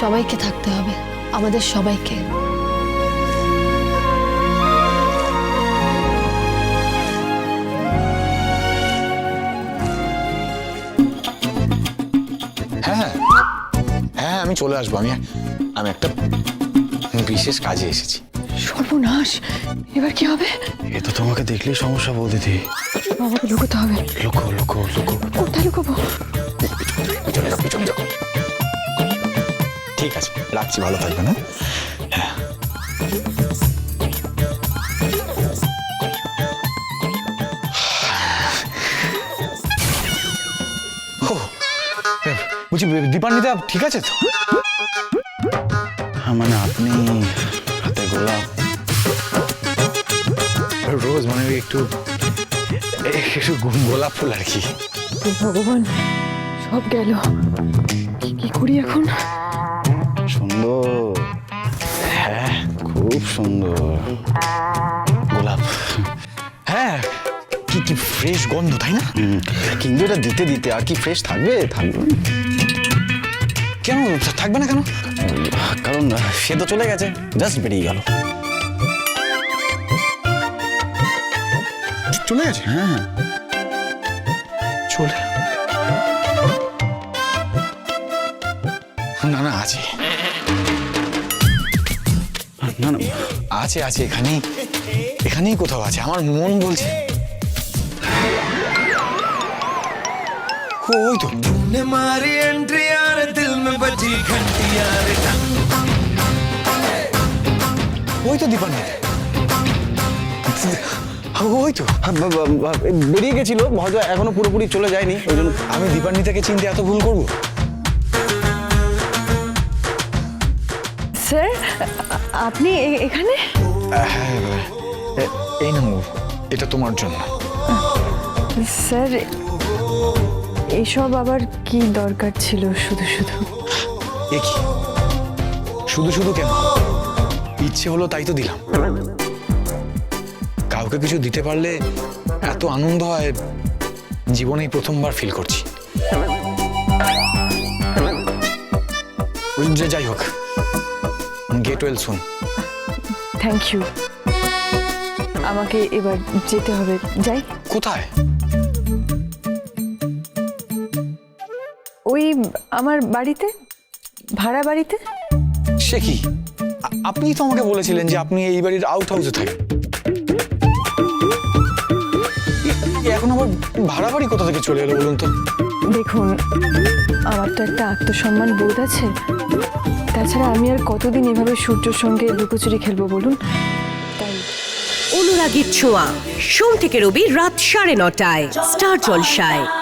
সবাইকে থাকতে হবে আমাদের সবাইকে। হ্যাঁ হ্যাঁ। হ্যাঁ আমি চলে আসব। আমি আমি একটা বিশেষ কাজে এসেছি। সর্বনাশ! এবার কি হবে? এ তো তোমাকে দেখলেই সমস্যা বল দিদি বাবাকে লুকোতে হবে। লুকো লুকো লুকো। কোথায় লুকোবো? আছে। রাখছি ভালো থাকবে না হ্যাঁ। বলছি দীপান্বিতা ঠিক আছে তো? হ্যাঁ, মানে আপনি হাতে গোলাপ। রোজ মানে একটু একটু গোলাপ ফুল আর কি। ভগবান সব গেল। কি করি এখন? সুন্দর। হ্যাঁ খুব সুন্দর। গোলাপ। হ্যাঁ কি কি ফ্রেশ গন্ধ তাই না? কিন্তু এটা দিতে দিতে আর কি ফ্রেশ থাকবে? থাকবে। কেন থাকবে না কেন? কারণ সে তো চলে গেছে জাস্ট বেরিয়ে গেল। চলে গেছে? হ্যাঁ। চলে। না না আছে। না না আছে আছে এখানেই এখানেই কোথাও আছে আমার মন বলছে ও, ওই তো ने मारी एंट्री यार दिल में बजी घंटी यार ওই তো দীপান্বিতা ওই তো বেরিয়ে গেছিল হয়তো এখনো পুরোপুরি চলে যায়নি ওই জন্য আমি দীপান্বিতাকে চিনতে এত ভুল করবো স্যার আপনি এখানে? হ্যাঁ এই না এটা তোমার জন্য। স্যার এইসব আবার কি দরকার ছিল শুধু শুধু? এ কি? শুধু শুধু কেন? ইচ্ছে হলো তাই তো দিলাম। কাউকে কিছু দিতে পারলে এত আনন্দ হয় জীবনেই প্রথমবার ফিল করছি। যাই হোক get well soon thank you. আমাকে এবার যেতে হবে। যাই। কোথায়? ওই আমার বাড়িতে? ভাড়া বাড়িতে? সে কি? আ- আপনিই তো আমাকে বলেছিলেন যে আপনি এই বাড়ির আউট হাউসে থাকেন এখন আবার ভাড়া বাড়ি কোথা থেকে চলে এলো বলুন তো? দেখুন, আমার তো একটা আত্মসম্মান বোধ আছে। তাছাড়া আমি আর কতদিন এভাবে সূর্যর সঙ্গে লুকোচুরি খেলব বলুন? তাই। অনুরাগীর ছোঁয়া, সোম থেকে রবি রাত সাড়ে নটায়, স্টার জলসায়।